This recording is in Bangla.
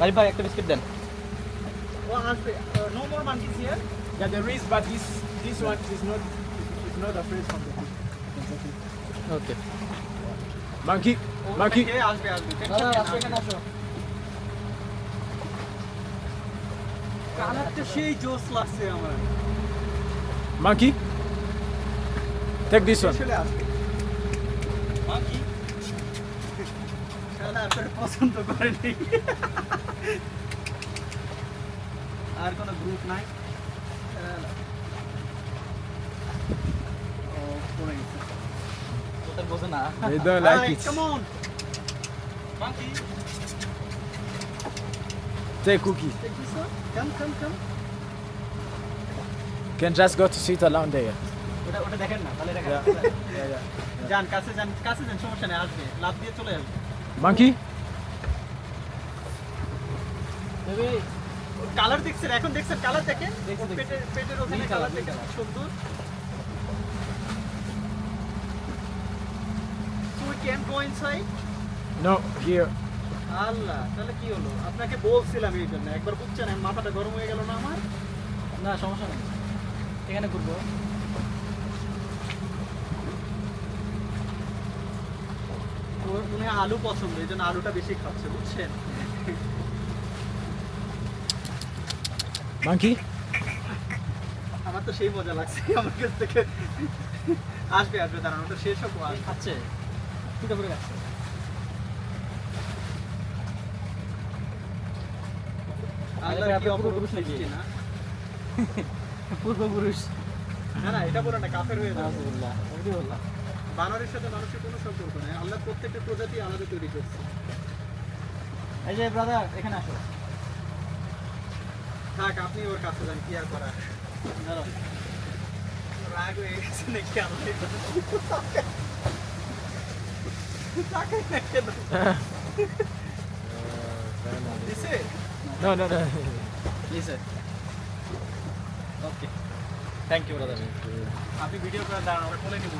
গাড়ি ভাই একটা বিস্কিট দেন Well, আসবে no more monkeys here Yeah, there is, but this this one is not is not afraid from the heat. Okay Monkey, monkey. খেয়ে আসবে আসবে দাদা আসো এখানে আসো কালারটা সেই জোস লাগছে আমার Monkey. Take this one. চলে না। করে পছন্দ ওটা ওটা দেখেন না ভালো নাই জান কাছে জান কাছে জান সমস্যা নেই আসবে। লাভ দিয়ে চলে যাবে বেবি কালার দেখছেন এখন দেখছেন কালার দেখেন? পেটের পেটের ওখানে কালার দেখেন। সুন্দর। So we can go inside? No, here. আল্লাহ তাহলে কি হলো? আপনাকে বলছিলাম এই জন্য একবার বুঝছেন আমি মাথাটা গরম হয়ে গেল না আমার? না সমস্যা নেই। এখানে ঘুরবো। ওর মনে হয় আলু পছন্দ এই জন্য আলুটা বেশি খাচ্ছে বুঝছেন? Monkey. আমার তো সেই মজা লাগছে আমার কাছ থেকে। আসবে আসবে দাঁড়ানো ওটা শেষ হোক খাচ্ছে? খাচ্ছে। পূর্বপুরুষ নাকি? না? পূর্বপুরুষ। না না এটা বলে না কাফের হয়ে যাবে। বানরের সাথে মানুষের কোনো সম্পর্ক নেই। আল্লাহ প্রত্যেকটা প্রজাতি আলাদা তৈরি করছে। এই যে ব্রাদার এখানে আসো। থাক আপনি ওর কাছে যান কি আর করার? রাগ হয়ে গেছে নাকি? No, no, আপনি ভিডিও করে দাঁড়ান আমরা কোলে নিব।